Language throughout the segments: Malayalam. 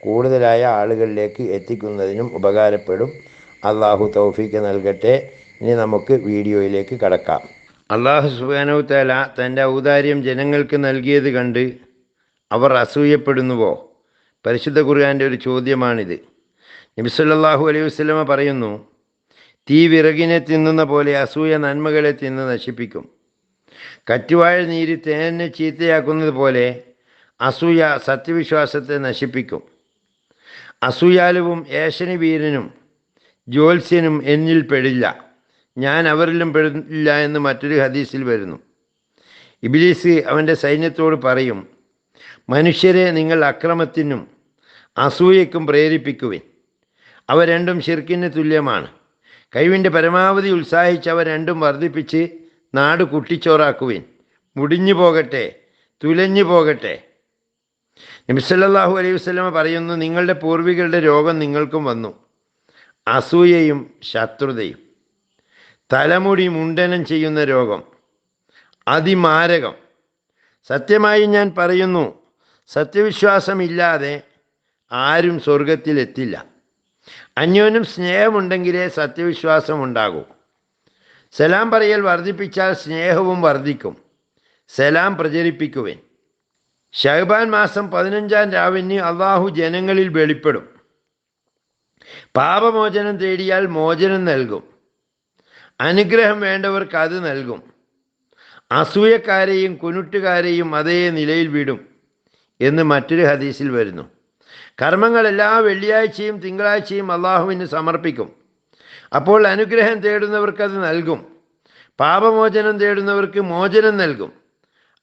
കൂടുതലായ ആളുകളിലേക്ക് എത്തിക്കുന്നതിനും ഉപകാരപ്പെടും. അള്ളാഹു തൗഫീക്ക് നൽകട്ടെ. ഇനി നമുക്ക് വീഡിയോയിലേക്ക് കടക്കാം. അള്ളാഹു സുബാനു തല തന്റെ ഔദാര്യം ജനങ്ങൾക്ക് നൽകിയത് കണ്ട് അവർ അസൂയപ്പെടുന്നുവോ? പരിശുദ്ധ ഖുർആാന്റെ ഒരു ചോദ്യമാണിത്. നബിസല്ലാഹു അലൈഹി വസ്ലമ പറയുന്നു തീ വിറകിനെ തിന്നുന്ന പോലെ അസൂയ നന്മകളെ തിന്ന് നശിപ്പിക്കും. കറ്റുവാഴ നീര് തേനെ ചീത്തയാക്കുന്നത് പോലെ അസൂയ സത്യവിശ്വാസത്തെ നശിപ്പിക്കും. അസൂയാലുവും ഏശനി വീരനും ജ്യോത്സ്യനും എന്നിൽ പെടില്ല. ഞാൻ അവരിലും പെടില്ല എന്ന് മറ്റൊരു ഹദീസിൽ വരുന്നു. ഇബിലീസ് അവന്റെ സൈന്യത്തോട് പറയും മനുഷ്യരെ നിങ്ങൾ അക്രമത്തിനും അസൂയക്കും പ്രേരിപ്പിക്കുവിൻ. അവ രണ്ടും ഷിർക്കിന് തുല്യമാണ്. കഴിവിന്റെ പരമാവധി ഉത്സാഹിച്ച് അവ രണ്ടും വർദ്ധിപ്പിച്ച് നാട് കുട്ടിച്ചോറാക്കുവിൻ. മുടിഞ്ഞു പോകട്ടെ തുലഞ്ഞു പോകട്ടെ നബിസല്ലാഹു അലൈഹി വസ്ലമ പറയുന്നു നിങ്ങളുടെ പൂർവികളുടെ രോഗം നിങ്ങൾക്കും വന്നു. അസൂയയും ശത്രുതയും തലമുടി മുണ്ടനം ചെയ്യുന്ന രോഗം അതിമാരകം. സത്യമായി ഞാൻ പറയുന്നു സത്യവിശ്വാസമില്ലാതെ ആരും സ്വർഗത്തിലെത്തില്ല അന്യോന്യം സ്നേഹമുണ്ടെങ്കിലേ സത്യവിശ്വാസം ഉണ്ടാകൂ. സലാം പറയൽ വർദ്ധിപ്പിച്ചാൽ സ്നേഹവും വർദ്ധിക്കും. സലാം പ്രചരിപ്പിക്കുവേൻ. ഷഹബാൻ മാസം പതിനഞ്ചാം രാവിന് അള്ളാഹു ജനങ്ങളിൽ വെളിപ്പെടും. പാപമോചനം തേടിയാൽ മോചനം നൽകും. അനുഗ്രഹം വേണ്ടവർക്ക് അത് നൽകും. അസൂയക്കാരെയും കുനുട്ടുകാരെയും അതേ നിലയിൽ വിടും എന്ന് മറ്റൊരു ഹദീസിൽ വരുന്നു. കർമ്മങ്ങൾ എല്ലാ വെള്ളിയാഴ്ചയും തിങ്കളാഴ്ചയും അള്ളാഹുവിന് സമർപ്പിക്കും. അപ്പോൾ അനുഗ്രഹം തേടുന്നവർക്ക് അത് നൽകും. പാപമോചനം തേടുന്നവർക്ക് മോചനം നൽകും.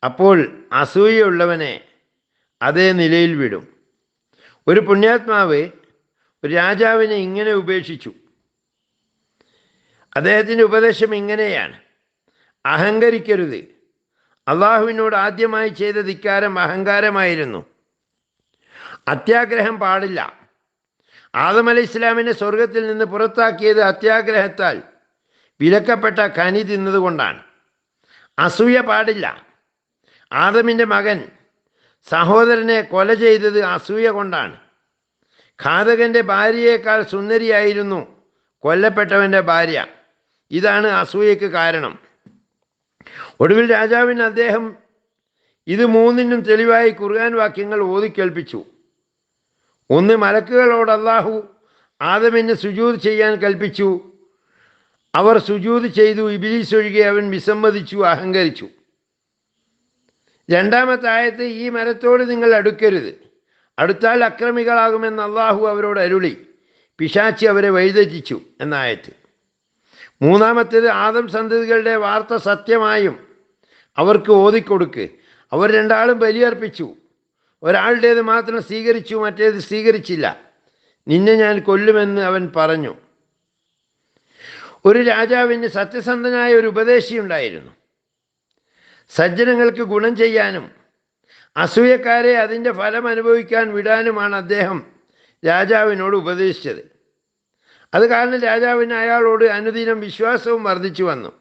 അപ്പോൾ അസൂയുള്ളവനെ അതേ നിലയിൽ വിടും. ഒരു പുണ്യാത്മാവ് ഒരു രാജാവിനെ ഇങ്ങനെ ഉപേക്ഷിച്ചു. അദ്ദേഹത്തിന്റെ ഉപദേശം ഇങ്ങനെയാണ്. അഹങ്കരിക്കരുത്. അള്ളാഹുവിനോട് ആദ്യമായി ചെയ്ത ധിക്കാരം അഹങ്കാരമായിരുന്നു. അത്യാഗ്രഹം പാടില്ല. ആദം അലി ഇസ്ലാമിനെ സ്വർഗത്തിൽ നിന്ന് പുറത്താക്കിയത് അത്യാഗ്രഹത്താൽ വിലക്കപ്പെട്ട കനി തിന്നതുകൊണ്ടാണ്. അസൂയ പാടില്ല. ആദമിന്റെ മകൻ സഹോദരനെ കൊല ചെയ്തത് അസൂയ കൊണ്ടാണ്. ഘാതകന്റെ ഭാര്യയേക്കാൾ സുന്ദരിയായിരുന്നു കൊല്ലപ്പെട്ടവന്റെ ഭാര്യ. ഇതാണ് അസൂയക്ക് കാരണം. ഒടുവിൽ രാജാവിന് അദ്ദേഹം ഇത് മൂന്നിനും തെളിവായി ഖുർആൻ വാക്യങ്ങൾ ഓതിക്കേൽപ്പിച്ചു ഒന്ന് മലക്കുകളോട് അള്ളാഹു ആദമിന് സുജൂത് ചെയ്യാൻ കൽപ്പിച്ചു. അവർ സുജൂത് ചെയ്തു ഇബിലീസ് ഒഴികെ അവൻ വിസമ്മതിച്ചു അഹങ്കരിച്ചു. രണ്ടാമത്തെ ആയത്ത് ഈ മരത്തോട് നിങ്ങൾ അടുക്കരുത്. അടുത്താൽ അക്രമികളാകുമെന്ന് അള്ളാഹു അവരോട് അരുളി. പിശാച്ചി അവരെ വഴിതെറ്റിച്ചു എന്നായത്ത്. മൂന്നാമത്തേത് ആദം സന്തതികളുടെ വാർത്ത സത്യമായും അവർക്ക് ഓതിക്കൊടുക്ക്. അവർ രണ്ടാളും ബലിയർപ്പിച്ചു. ഒരാളുടേത് മാത്രം സ്വീകരിച്ചു മറ്റേത് സ്വീകരിച്ചില്ല. നിന്നെ ഞാൻ കൊല്ലുമെന്ന് അവൻ പറഞ്ഞു. ഒരു രാജാവിന് സത്യസന്ധനായ ഒരു ഉപദേശി ഉണ്ടായിരുന്നു സജ്ജനങ്ങൾക്ക് ഗുണം ചെയ്യാനും അസൂയക്കാരെ അതിന്റെ ഫലം അനുഭവിക്കാൻ വിടാനുമാണ് അദ്ദേഹം രാജാവിനോട് ഉപദേശിച്ചത്. അത് കാരണം രാജാവിന് അയാളോട് അനുദിനം വിശ്വാസവും വർദ്ധിച്ചു വന്നു.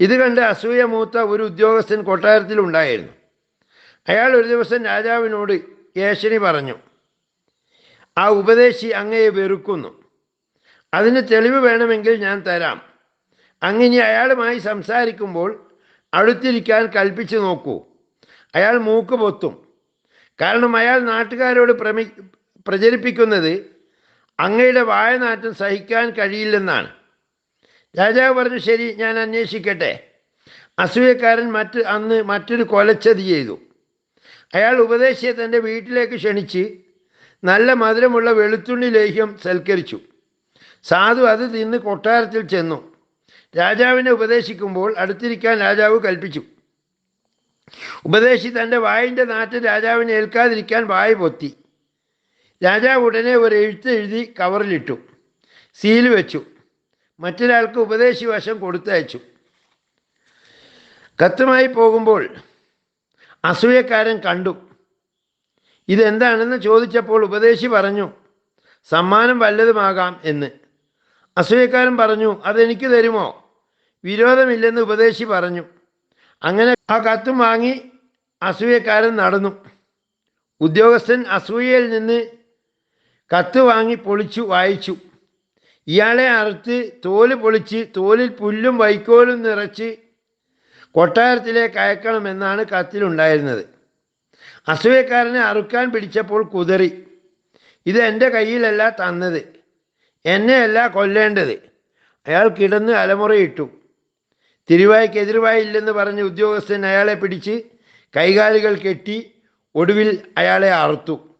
ഇത് കണ്ട് അസൂയ മൂത്ത ഒരു ഉദ്യോഗസ്ഥൻ കൊട്ടാരത്തിലുണ്ടായിരുന്നു അയാൾ ഒരു ദിവസം രാജാവിനോട് കേശരി പറഞ്ഞു ആ ഉപദേശി അങ്ങയെ വെറുക്കുന്നു. അതിന് തെളിവ് വേണമെങ്കിൽ ഞാൻ തരാം. അങ്ങനെ അയാളുമായി സംസാരിക്കുമ്പോൾ അടുത്തിരിക്കാൻ കൽപ്പിച്ചു നോക്കൂ. അയാൾ മൂക്ക് പൊത്തും. കാരണം അയാൾ നാട്ടുകാരോട് പ്രമി പ്രചരിപ്പിക്കുന്നത് അങ്ങയുടെ വായനാറ്റം സഹിക്കാൻ കഴിയില്ലെന്നാണ്. രാജാവ് പറഞ്ഞു ശരി ഞാൻ അന്വേഷിക്കട്ടെ. അസൂയക്കാരൻ മറ്റ് അന്ന് മറ്റൊരു കൊലച്ചതി ചെയ്തു. അയാൾ ഉപദേശിയെ തന്റെ വീട്ടിലേക്ക് ക്ഷണിച്ച് നല്ല മധുരമുള്ള വെളുത്തുള്ളി ലേഹ്യം സൽക്കരിച്ചു. സാധു അത് തിന്ന് കൊട്ടാരത്തിൽ ചെന്നു. രാജാവിനെ ഉപദേശിക്കുമ്പോൾ അടുത്തിരിക്കാൻ രാജാവ് കൽപ്പിച്ചു. ഉപദേശി തന്റെ വായിന്റെ നാറ്റ് രാജാവിനെ ഏൽക്കാതിരിക്കാൻ വായ പൊത്തി. രാജാവ് ഉടനെ ഒരു എഴുത്ത് എഴുതി കവറിലിട്ടു. സീൽ വെച്ചു. മറ്റൊരാൾക്ക് ഉപദേശി വശം കൊടുത്തയച്ചു. കത്തുമായി പോകുമ്പോൾ അസൂയക്കാരൻ കണ്ടു. ഇതെന്താണെന്ന് ചോദിച്ചപ്പോൾ ഉപദേശി പറഞ്ഞു സമ്മാനം വല്ലതുമാകാം എന്ന്. അസൂയക്കാരൻ പറഞ്ഞു അതെനിക്ക് തരുമോ? വിരോധമില്ലെന്ന് ഉപദേശി പറഞ്ഞു. അങ്ങനെ ആ കത്തും വാങ്ങി അസൂയക്കാരൻ നടന്നു. ഉദ്യോഗസ്ഥൻ അസൂയയിൽ നിന്ന് കത്ത് വാങ്ങി പൊളിച്ചു വായിച്ചു. ഇയാളെ അറുത്ത് തോൽ പൊളിച്ച് തോലിൽ പുല്ലും വൈക്കോലും നിറച്ച് കൊട്ടാരത്തിലേക്ക് അയക്കണമെന്നാണ് കത്തിലുണ്ടായിരുന്നത്. അസൂയക്കാരനെ അറുക്കാൻ പിടിച്ചപ്പോൾ കുതറി. ഇത് എന്റെ കയ്യിലല്ല തന്നത്. എന്നെയല്ല കൊല്ലേണ്ടത്. അയാൾ കിടന്ന് അലമുറയിട്ടു. തിരുവായ്ക്ക് എതിരുവായില്ലെന്ന് പറഞ്ഞ് ഉദ്യോഗസ്ഥൻ അയാളെ പിടിച്ച് കൈകാലുകൾ കെട്ടി ഒടുവിൽ അയാളെ അറുത്തു.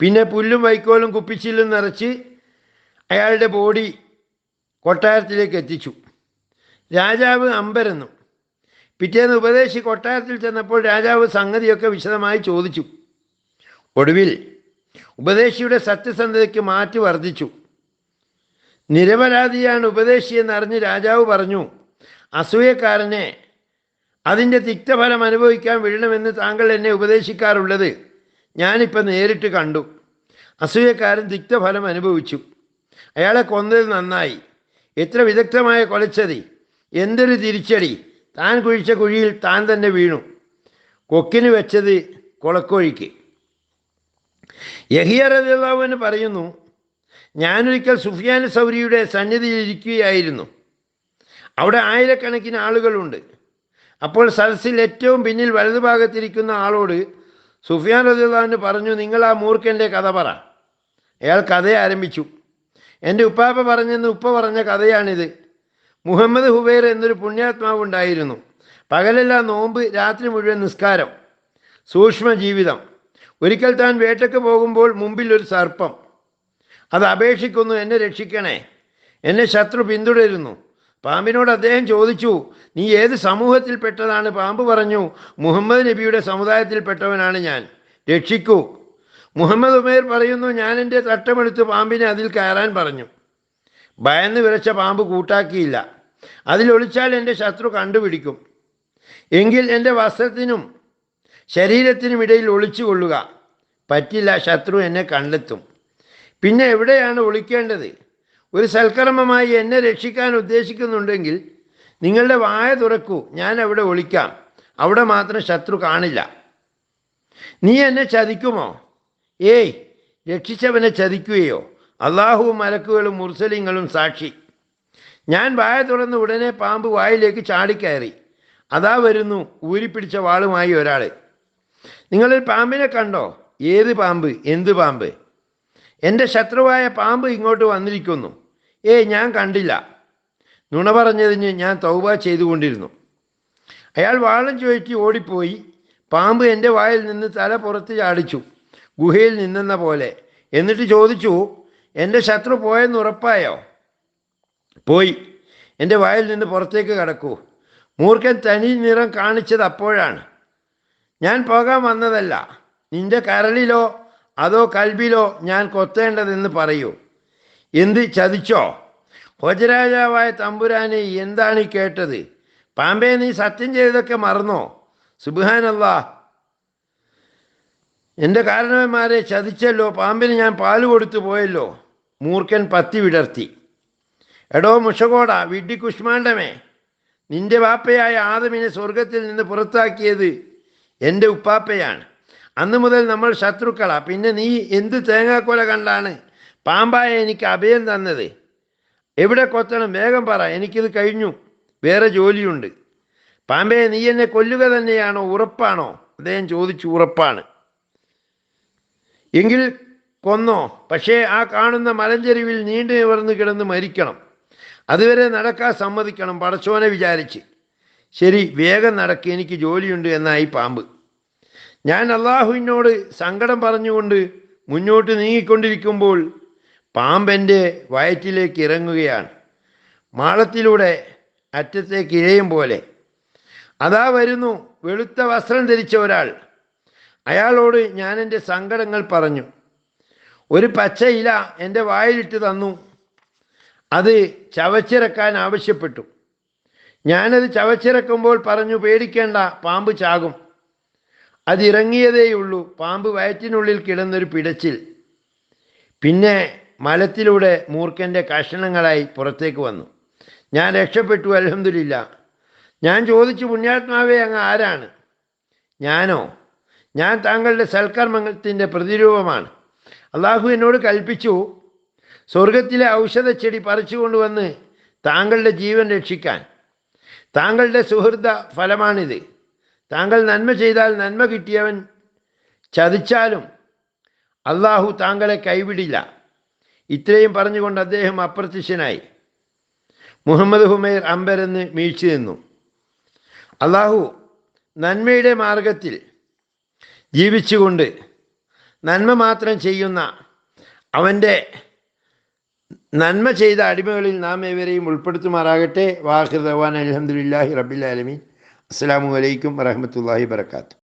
പിന്നെ പുല്ലും വൈക്കോലും കുപ്പിച്ചില്ലും നിറച്ച് അയാളുടെ ബോഡി കൊട്ടാരത്തിലേക്ക് എത്തിച്ചു. രാജാവ് അമ്പരന്നു. പിറ്റേന്ന് ഉപദേശി കൊട്ടാരത്തിൽ ചെന്നപ്പോൾ രാജാവ് സംഗതിയൊക്കെ വിശദമായി ചോദിച്ചു. ഒടുവിൽ ഉപദേശിയുടെ സത്യസന്ധതയ്ക്ക് മാറ്റി വർദ്ധിച്ചു. നിരപരാധിയാണ് ഉപദേശിയെന്ന് എന്നറിഞ്ഞ് രാജാവ് പറഞ്ഞു അസൂയക്കാരനെ അതിന്റെ തിക്തഫലം അനുഭവിക്കാൻ വിടണമെന്ന് താങ്കൾ എന്നെ ഉപദേശിക്കാറുള്ളത് ഞാനിപ്പോൾ നേരിട്ട് കണ്ടു. അസൂയക്കാരൻ തിക്തഫലം അനുഭവിച്ചു. അയാളെ കൊന്നത് നന്നായി. എത്ര വിദഗ്ധമായ കൊലച്ചതി എന്തൊരു തിരിച്ചടി. താൻ കുഴിച്ച കുഴിയിൽ താൻ തന്നെ വീണു. കൊക്കിന് വെച്ചത് കൊളക്കോഴിക്ക്. യഹിയ റദിള്ളാഹുവിന് പറയുന്നു ഞാനൊരിക്കൽ സുഫിയാൻ സൗരിയുടെ സന്നിധിയിൽ ഇരിക്കുകയായിരുന്നു. അവിടെ ആയിരക്കണക്കിന് ആളുകളുണ്ട്. അപ്പോൾ സദസ്സിൽ ഏറ്റവും പിന്നിൽ വലതുഭാഗത്തിരിക്കുന്ന ആളോട് സുഫിയാൻ റദിള്ളാഹുവിന് പറഞ്ഞു നിങ്ങൾ ആ മൂർഖന്റെ കഥ പറ. അയാൾ കഥ ആരംഭിച്ചു. എന്റെ ഉപ്പാപ്പ പറഞ്ഞെന്ന് ഉപ്പ പറഞ്ഞ കഥയാണിത്. മുഹമ്മദ് ഹുബൈർ എന്നൊരു പുണ്യാത്മാവ് ഉണ്ടായിരുന്നു. പകലെല്ലാം നോമ്പ് രാത്രി മുഴുവൻ നിസ്കാരം സൂക്ഷ്മ ജീവിതം. ഒരിക്കൽ താൻ വേട്ടയ്ക്ക് പോകുമ്പോൾ മുമ്പിൽ ഒരു സർപ്പം. അത് അപേക്ഷിക്കുന്നു എന്നെ രക്ഷിക്കണേ. എന്നെ ശത്രു പിന്തുടരുന്നു. പാമ്പിനോട് അദ്ദേഹം ചോദിച്ചു നീ ഏത് സമൂഹത്തിൽപ്പെട്ടതാണ് പാമ്പ് പറഞ്ഞു മുഹമ്മദ് നബിയുടെ സമുദായത്തിൽപ്പെട്ടവനാണ് ഞാൻ. രക്ഷിക്കൂ. മുഹമ്മദ് ഉമേർ പറയുന്നു ഞാൻ എന്റെ തട്ടമെടുത്ത് പാമ്പിനെ അതിൽ കയറാൻ പറഞ്ഞു. ഭയന്ന് വിറച്ച പാമ്പ് കൂട്ടാക്കിയില്ല. അതിലൊളിച്ചാൽ എന്റെ ശത്രു കണ്ടുപിടിക്കും. എങ്കിൽ എന്റെ വസ്ത്രത്തിനും ശരീരത്തിനും ഇടയിൽ ഒളിച്ചു കൊള്ളുക. പറ്റില്ല ശത്രു എന്നെ കണ്ടെത്തും. പിന്നെ എവിടെയാണ് ഒളിക്കേണ്ടത്? ഒരു സൽക്കർമ്മമായി എന്നെ രക്ഷിക്കാൻ ഉദ്ദേശിക്കുന്നുണ്ടെങ്കിൽ നിങ്ങളുടെ വായ തുറക്കൂ ഞാൻ അവിടെ ഒളിക്കാം. അവിടെ മാത്രം ശത്രു കാണില്ല. നീ എന്നെ ചതിക്കുമോ? ഏയ് രക്ഷിച്ചവനെ ചതിക്കുകയോ? അള്ളാഹുവും മലക്കുകളും മുർസലിങ്ങളും സാക്ഷി. ഞാൻ വായ തുറന്ന് ഉടനെ പാമ്പ് വായിലേക്ക് ചാടിക്കയറി. അതാ വരുന്നു ഊരിപ്പിടിച്ച വാളുമായി ഒരാൾ നിങ്ങളിൽ പാമ്പിനെ കണ്ടോ? ഏത് പാമ്പ്? എന്ത് പാമ്പ്? എന്റെ ശത്രുവായ പാമ്പ് ഇങ്ങോട്ട് വന്നിരിക്കുന്നു. ഏ ഞാൻ കണ്ടില്ല. നുണ പറഞ്ഞതിന് ഞാൻ തൗബ ചെയ്തുകൊണ്ടിരുന്നു. അയാൾ വാളം ചോദിച്ച് ഓടിപ്പോയി. പാമ്പ് എന്റെ വായിൽ നിന്ന് തല പുറത്ത് ചാടിച്ചു. ഗുഹയിൽ നിന്നെന്ന പോലെ. എന്നിട്ട് ചോദിച്ചു എന്റെ ശത്രു പോയെന്ന് ഉറപ്പായോ? പോയി. എന്റെ വായിൽ നിന്ന് പുറത്തേക്ക് കടക്കൂ. മൂർഖൻ തനി നിറം കാണിച്ചത് അപ്പോഴാണ്. ഞാൻ പോകാൻ വന്നതല്ല. നിന്റെ കരളിലോ അതോ കൽബിലോ ഞാൻ കൊത്തേണ്ടതെന്ന് പറയൂ. എന്ത് ചതിച്ചോ? ഹോജരാജാവായ തമ്പുരാനെ എന്താണ് ഈ കേട്ടത്? പാമ്പേ നീ സത്യം ചെയ്തതൊക്കെ മറന്നോ? സുബാനല്ല എന്റെ കാരണവന്മാരെ ചതിച്ചല്ലോ പാമ്പിന് ഞാൻ പാൽ കൊടുത്തു പോയല്ലോ. മൂർഖൻ പത്തി വിടർത്തി. എടോ മുഷകോട വിഡ്ഢി കുഷ്മാണ്ടമേ നിന്റെ വാപ്പയായ ആദമിനെ സ്വർഗത്തിൽ നിന്ന് പുറത്താക്കിയത് എന്റെ ഉപ്പാപ്പയാണ്. അന്ന് മുതൽ നമ്മൾ ശത്രുക്കളാ. പിന്നെ നീ എന്ത് തേങ്ങാക്കൊല കണ്ടാണ്? പാമ്പായ എനിക്ക് അഭയം തന്നത്. എവിടെ കൊത്തണം? വേഗം പറ. എനിക്കിത് കഴിഞ്ഞു. വേറെ ജോലിയുണ്ട്. പാമ്പേ നീ എന്നെ കൊല്ലുക തന്നെയാണോ? ഉറപ്പാണോ? അദ്ദേഹം ചോദിച്ചു ഉറപ്പാണ്. എങ്കിൽ കൊന്നോ. പക്ഷേ ആ കാണുന്ന മലഞ്ചെരിവിൽ നീണ്ടു നിവർന്ന് കിടന്ന് മരിക്കണം. അതുവരെ നടക്കാൻ സമ്മതിക്കണം പടച്ചോനെ വിചാരിച്ച്. ശരി വേഗം നടക്ക്. എനിക്ക് ജോലിയുണ്ട് എന്നായി പാമ്പ്. ഞാൻ അള്ളാഹുവിനോട് സങ്കടം പറഞ്ഞുകൊണ്ട് മുന്നോട്ട് നീങ്ങിക്കൊണ്ടിരിക്കുമ്പോൾ പാമ്പന്റെ വയറ്റിലേക്ക് ഇറങ്ങുകയാണ്. മാളത്തിലൂടെ അറ്റത്തേക്ക് ഇരയും പോലെ. അതാ വരുന്നു വെളുത്ത വസ്ത്രം ധരിച്ച ഒരാൾ. അയാളോട് ഞാൻ എന്റെ സങ്കടങ്ങൾ പറഞ്ഞു. ഒരു പച്ച ഇല എന്റെ വായിലിട്ട് തന്നു. അത് ചവച്ചിറക്കാൻ ആവശ്യപ്പെട്ടു. ഞാനത് ചവച്ചിറക്കുമ്പോൾ പറഞ്ഞു പേടിക്കേണ്ട പാമ്പ് ചാകും. അതിറങ്ങിയതേയുള്ളൂ. പാമ്പ് വയറ്റിനുള്ളിൽ കിടന്നൊരു പിടച്ചിൽ. പിന്നെ മലത്തിലൂടെ മൂർഖന്റെ കഷണങ്ങളായി പുറത്തേക്ക് വന്നു. ഞാൻ രക്ഷപ്പെട്ടു അലഹമില്ല ഞാൻ ചോദിച്ചു പുണ്യാത്മാവേ അങ്ങ് ആരാണ്? ഞാനോ? ഞാൻ താങ്കളുടെ സൽക്കർമ്മത്തിന്റെ പ്രതിരൂപമാണ്. അള്ളാഹു എന്നോട് കൽപ്പിച്ചു സ്വർഗത്തിലെ ഔഷധച്ചെടി പറിച്ചുകൊണ്ടുവന്ന് താങ്കളുടെ ജീവൻ രക്ഷിക്കാൻ. താങ്കളുടെ സുഹൃത ഫലമാണിത്. താങ്കൾ നന്മ ചെയ്താൽ നന്മ കിട്ടിയവൻ ചതിച്ചാലും അള്ളാഹു താങ്കളെ കൈവിടില്ല. ഇത്രയും പറഞ്ഞുകൊണ്ട് അദ്ദേഹം അപ്രത്യക്ഷനായി. മുഹമ്മദ് ഹുമൈർ അമ്പരെന്ന് വീഴ്ച നിന്നു. അള്ളാഹു നന്മയുടെ മാർഗത്തിൽ ജീവിച്ചുകൊണ്ട് നന്മ മാത്രം ചെയ്യുന്ന അവന്റെ നന്മ ചെയ്ത അടിമകളിൽ നാം ഏവരെയും ഉൾപ്പെടുത്തുമാറാകട്ടെ. വാഹിർ ദവാൻ അലഹമുല്ലാഹി റബിൽ ആലമീൻ. അസ്സാം വലൈക്കും വരഹമത്തല്ലാഹി വർക്കാത്തു